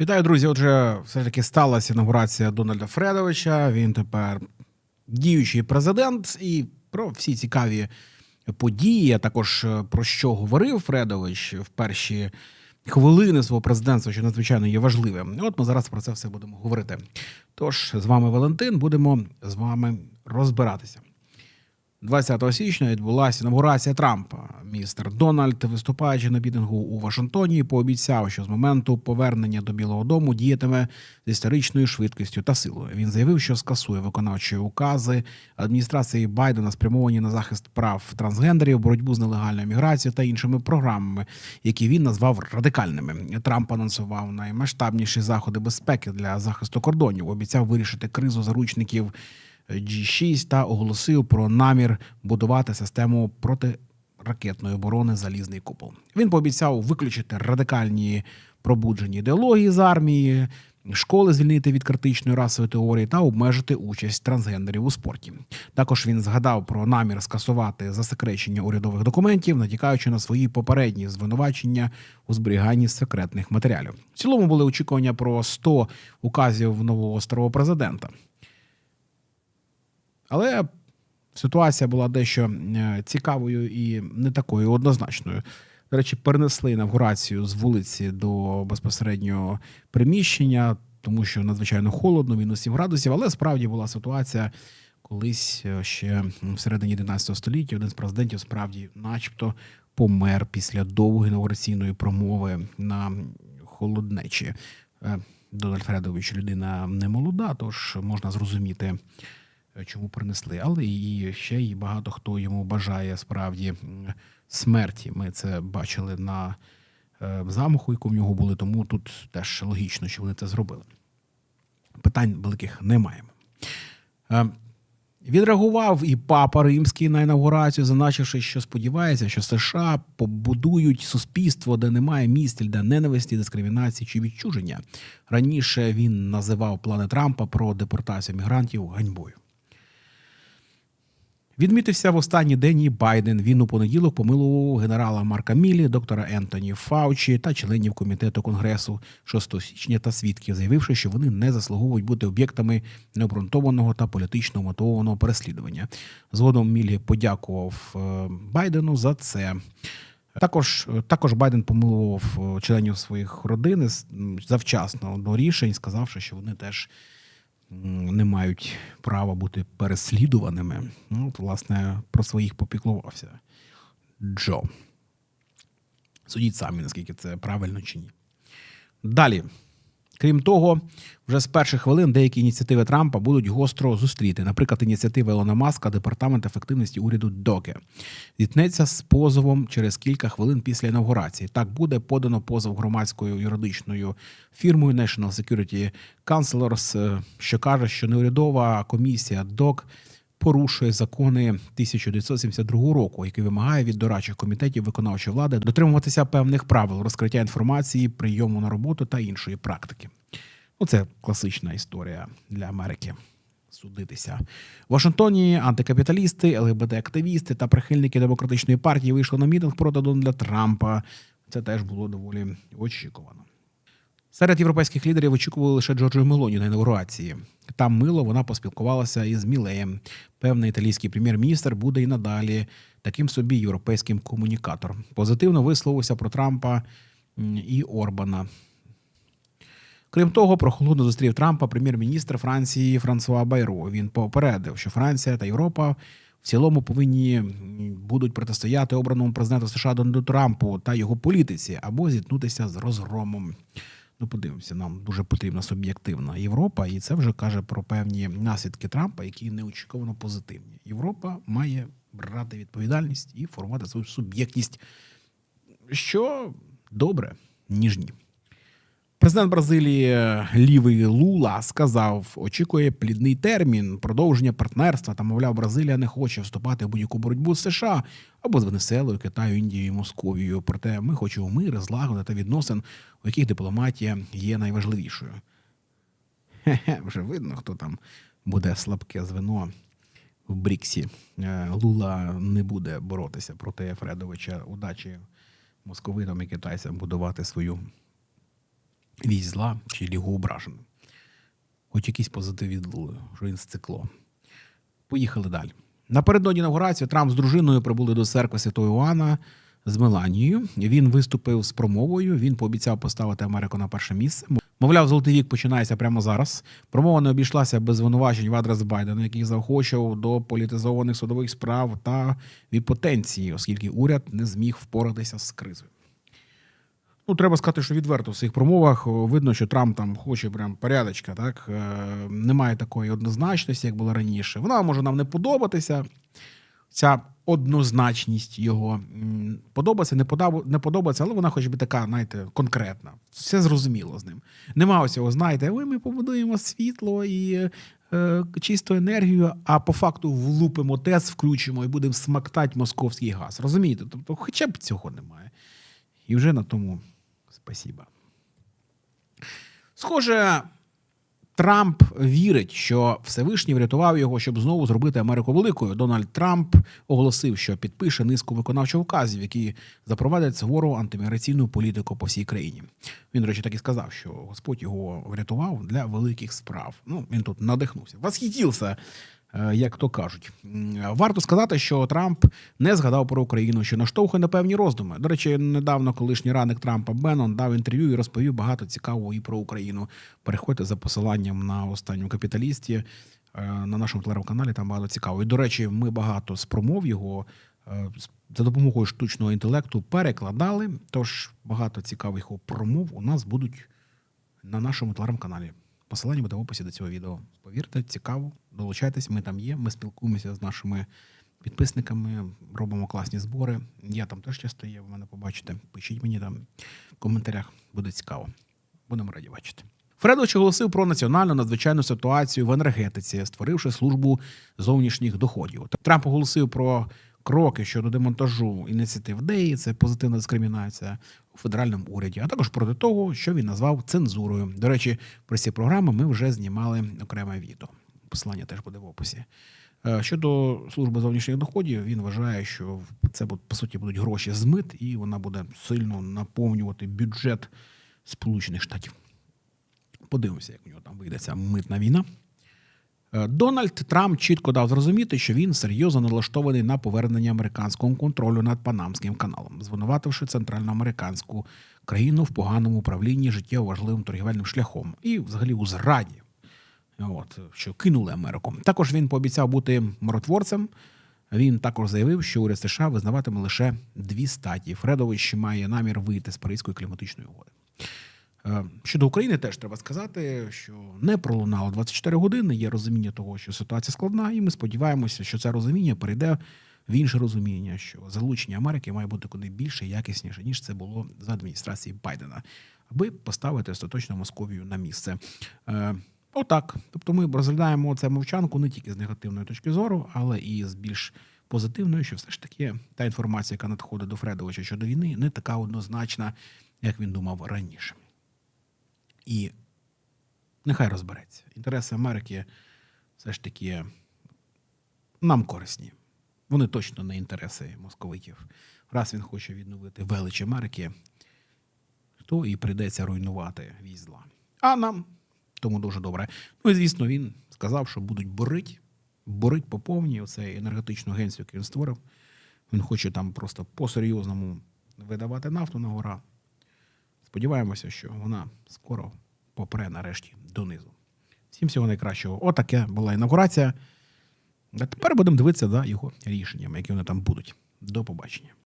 Вітаю, друзі. Отже, все таки сталася інаугурація Дональда Фредовича. Він тепер діючий президент, і про всі цікаві події, а також е, про що говорив Фредович в перші хвилини свого президентства, що надзвичайно є важливим. От ми зараз про це все будемо говорити. Тож з вами Валентин, будемо з вами розбиратися. 20 січня відбулася інаугурація Трампа. Містер Дональд, виступаючи на мітингу у Вашингтоні, пообіцяв, що з моменту повернення до Білого Дому діятиме з історичною швидкістю та силою. Він заявив, що скасує виконавчі укази адміністрації Байдена, спрямовані на захист прав трансгендерів, боротьбу з нелегальною міграцією та іншими програмами, які він назвав радикальними. Трамп анонсував наймасштабніші заходи безпеки для захисту кордонів. Обіцяв вирішити кризу заручників. G6 та оголосив про намір будувати систему протиракетної оборони Залізний купол. Він пообіцяв виключити радикальні пробуджені ідеології з армії, школи звільнити від критичної расової теорії та обмежити участь трансгендерів у спорті. Також він згадав про намір скасувати засекречення урядових документів, натякаючи на свої попередні звинувачення у зберіганні секретних матеріалів. В цілому були очікування про 100 указів нового старого президента. Але ситуація була дещо е, цікавою і не такою однозначною. До речі, перенесли інавгурацію з вулиці до безпосереднього приміщення, тому що надзвичайно холодно, мінус 7 градусів. Але справді була ситуація колись е, ще в середині 11 століття. Один з президентів справді, начебто, помер після довгої інаугураційної промови на холоднечі. Е, Дональд Фредович людина не молода, тож можна зрозуміти чому принесли. Але і ще й багато хто йому бажає справді смерті. Ми це бачили на е, замаху, яку в нього були, тому тут теж логічно, що вони це зробили. Питань великих не маємо. Е, Відреагував і папа римський на інаугурацію, зазначивши, що сподівається, що США побудують суспільство, де немає місць для ненависті, дискримінації чи відчуження. Раніше він називав плани Трампа про депортацію мігрантів ганьбою. Відмітився в останній день і Байден. Він у понеділок помилував генерала Марка Мілі, доктора Ентоні Фаучі та членів комітету конгресу 6 січня та свідків, заявивши, що вони не заслуговують бути об'єктами необґрунтованого та політично мотивованого переслідування. Згодом Мілі подякував е, Байдену за це. Також також Байден помилував е, членів своїх родин завчасно до рішень, сказавши, що вони теж не мають права бути переслідуваними. Ну, от, власне, про своїх попіклувався Джо. Судіть самі, наскільки це правильно чи ні. Далі. Крім того, вже з перших хвилин деякі ініціативи Трампа будуть гостро зустріти. Наприклад, ініціатива Елона Маска, департамент ефективності уряду Доке зіткнеться з позовом через кілька хвилин після інаугурації. Так буде подано позов громадською юридичною фірмою National Security Counselors, е, що каже, що неурядова комісія ДОК порушує закони 1972 року, який вимагає від дорадчих комітетів виконавчої влади дотримуватися певних правил розкриття інформації, прийому на роботу та іншої практики. Ну, це класична історія для Америки. Судитися в Вашингтоні. Антикапіталісти, ЛГБТ-активісти та прихильники демократичної партії вийшли на мітинг проти Дональда Трампа. Це теж було доволі очікувано. Серед європейських лідерів очікували лише Джорджу Мелоні на інаугурації. Там мило вона поспілкувалася із Мілеєм. Певний італійський прем'єр-міністр буде і надалі таким собі європейським комунікатором. Позитивно висловився про Трампа і Орбана. Крім того, прохолодно зустрів Трампа прем'єр-міністр Франції Франсуа Байро. Він попередив, що Франція та Європа в цілому повинні будуть протистояти обраному президенту США Дональду Трампу та його політиці або зіткнутися з розгромом. Ну, подивимося, нам дуже потрібна суб'єктивна Європа, і це вже каже про певні наслідки Трампа, які неочікувано позитивні. Європа має брати відповідальність і формувати свою суб'єктність, що добре, ніж ні. Президент Бразилії лівий Лула сказав, очікує плідний термін продовження партнерства. Та мовляв, Бразилія не хоче вступати в будь-яку боротьбу з США або з Венеселою, Китаю, Індією, Московією. Проте ми хочемо мир, злагоди та відносин, у яких дипломатія є найважливішою. Хе-хе, вже видно, хто там буде слабке звено в Бріксі. Е, Лула не буде боротися проти Фредовича. Удачі московитам і китайцям будувати свою вісь зла чи лігу ображених. Хоч якийсь позитив відлули, що він стекло. Поїхали далі. Напередодні інаугурації Трамп з дружиною прибули до церкви Святого Іоанна з Меланією. Він виступив з промовою. Він пообіцяв поставити Америку на перше місце. Мовляв, золотий вік починається прямо зараз. Промова не обійшлася без звинувачень в адрес Байдена, який заохочував до політизованих судових справ та віпотенції, оскільки уряд не зміг впоратися з кризою. Ну, треба сказати, що відверто в своїх промовах видно, що Трамп там хоче прям порядочка, так Е, немає такої однозначності, як було раніше. Вона може нам не подобатися. Ця однозначність його подобається, не не подобається, але вона хоч би така, знаєте, конкретна. Все зрозуміло з ним. Нема ось цього, знаєте, ой, ми побудуємо світло і е, чисту енергію, а по факту влупимо ТЕС, включимо і будемо смактати московський газ. Розумієте? Тобто, хоча б цього немає. І вже на тому спасіба. Схоже, Трамп вірить, що Всевишній врятував його, щоб знову зробити Америку великою. Дональд Трамп оголосив, що підпише низку виконавчих указів, які запровадять сувору антиміграційну політику по всій країні. Він, до речі, так і сказав, що Господь його врятував для великих справ. Ну, він тут надихнувся. Восхитівся, е, як то кажуть. Варто сказати, що Трамп не згадав про Україну, що наштовхує на певні роздуми. До речі, недавно колишній радник Трампа Беннон дав інтерв'ю і розповів багато цікавого і про Україну. Переходьте за посиланням на останньому капіталісті е, на нашому телеграм-каналі. Там багато цікавого. І, до речі, ми багато з промов його е, за допомогою штучного інтелекту перекладали. Тож багато цікавих промов у нас будуть на нашому телеграм-каналі. Посилання буде в описі до цього відео. Повірте, цікаво, долучайтесь, ми там є. Ми спілкуємося з нашими підписниками, робимо класні збори. Я там теж часто є, ви мене побачите. Пишіть мені там в коментарях, буде цікаво. Будемо раді бачити. Фредович оголосив про національну надзвичайну ситуацію в енергетиці, створивши службу зовнішніх доходів. Трамп оголосив про кроки щодо демонтажу ініціатив ДЕІ, це позитивна дискримінація у федеральному уряді, а також проти того, що він назвав цензурою. До речі, про ці програми ми вже знімали окреме відео. Посилання теж буде в описі. Е, Щодо служби зовнішніх доходів, він вважає, що це по суті будуть гроші з мит, і вона буде сильно наповнювати бюджет Сполучених Штатів. Подивимося, як у нього там вийде ця митна війна. Е, Дональд Трамп чітко дав зрозуміти, що він серйозно налаштований на повернення американського контролю над Панамським каналом, звинувативши центральноамериканську країну в поганому управлінні життєво важливим торгівельним шляхом і, взагалі, у зраді. От що кинули Америку. Також він пообіцяв бути миротворцем. Він також заявив, що уряд США визнаватиме лише дві статі. Фредович має намір вийти з Паризької кліматичної угоди. Е, Щодо України, теж треба сказати, що не пролунало 24 години. Є розуміння того, що ситуація складна, і ми сподіваємося, що це розуміння перейде в інше розуміння, що залучення Америки має бути куди більше якісніше, ніж це було за адміністрації Байдена, аби поставити остаточно Московію на місце. Е, Отак. Тобто ми розглядаємо це мовчанку не тільки з негативної точки зору, але і з більш позитивної, що все ж таки та інформація, яка надходить до Фредовича щодо війни, не така однозначна, як він думав раніше. І нехай розбереться. Інтереси Америки все ж таки нам корисні. Вони точно не інтереси московитів. Раз він хоче відновити велич Америки, то і прийдеться руйнувати вісь зла. А нам тому дуже добре. Ну і звісно, він сказав, що будуть борить, борить по повній оцей енергетичну агенцію, яку він створив. Він хоче там просто по-серйозному видавати нафту на гора. Сподіваємося, що вона скоро попре нарешті донизу. Всім всього найкращого. Отаке була інаугурація. А тепер будемо дивитися за його рішеннями, які вони там будуть. До побачення.